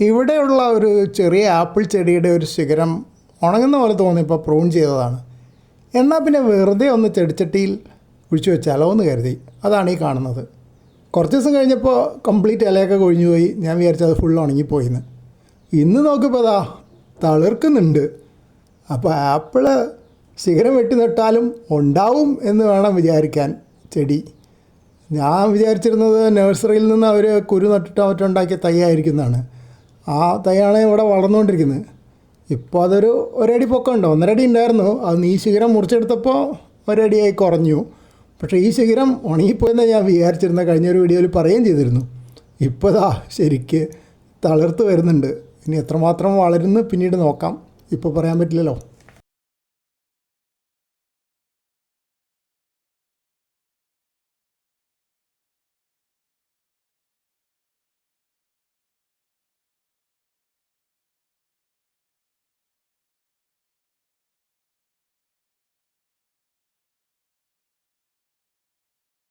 ഇവിടെയുള്ള ഒരു ചെറിയ ആപ്പിൾ ചെടിയുടെ ഒരു ശിഖരം ഉണങ്ങുന്ന പോലെ തോന്നിയപ്പോൾ പ്രൂൺ ചെയ്തതാണ്. എന്നാൽ പിന്നെ വെറുതെ ഒന്ന് ചെടിച്ചട്ടിയിൽ കുഴിച്ചു വെച്ചാലോ എന്ന് കരുതി. അതാണ് ഈ കാണുന്നത്. കുറച്ച് ദിവസം കഴിഞ്ഞപ്പോൾ കംപ്ലീറ്റ് ഇലയൊക്കെ കൊഴിഞ്ഞു പോയി. ഞാൻ വിചാരിച്ചത് ഫുൾ ഉണങ്ങിപ്പോയിന്ന്. ഇന്ന് നോക്കിയപ്പോൾ അതാ തളിർക്കുന്നുണ്ട്. അപ്പോൾ ആപ്പിൾ ശിഖരം വെട്ടി നട്ടാലും ഉണ്ടാവും എന്ന് വേണം വിചാരിക്കാൻ ചെടി. ഞാൻ വിചാരിച്ചിരുന്നത് നഴ്സറിയിൽ നിന്ന് അവർ കുരു നട്ടിട്ട് മറ്റുണ്ടാക്കിയ തൈ ആയിരിക്കുന്നതാണ്. ആ തൈയാണ് ഇവിടെ വളർന്നുകൊണ്ടിരിക്കുന്നത് ഇപ്പോൾ അതൊരു ഒരടി പൊക്കമുണ്ട്. ഒന്നരടി ഉണ്ടായിരുന്നു. അത് ഈ ശിഖരം മുറിച്ചെടുത്തപ്പോൾ ഒരടിയായി കുറഞ്ഞു. പക്ഷേ ഈ ശിഖരം ഉണങ്ങിപ്പോയെന്ന് ഞാൻ വിചാരിച്ചിരുന്ന. കഴിഞ്ഞൊരു വീഡിയോയിൽ പറയുകയും ചെയ്തിരുന്നു. ഇപ്പോൾ ദാ ശരിക്ക് തളിർത്ത് വരുന്നുണ്ട്. ഇനി എത്രമാത്രം വളരുന്നു പിന്നീട് നോക്കാം. ഇപ്പോൾ പറയാൻ പറ്റില്ലല്ലോ.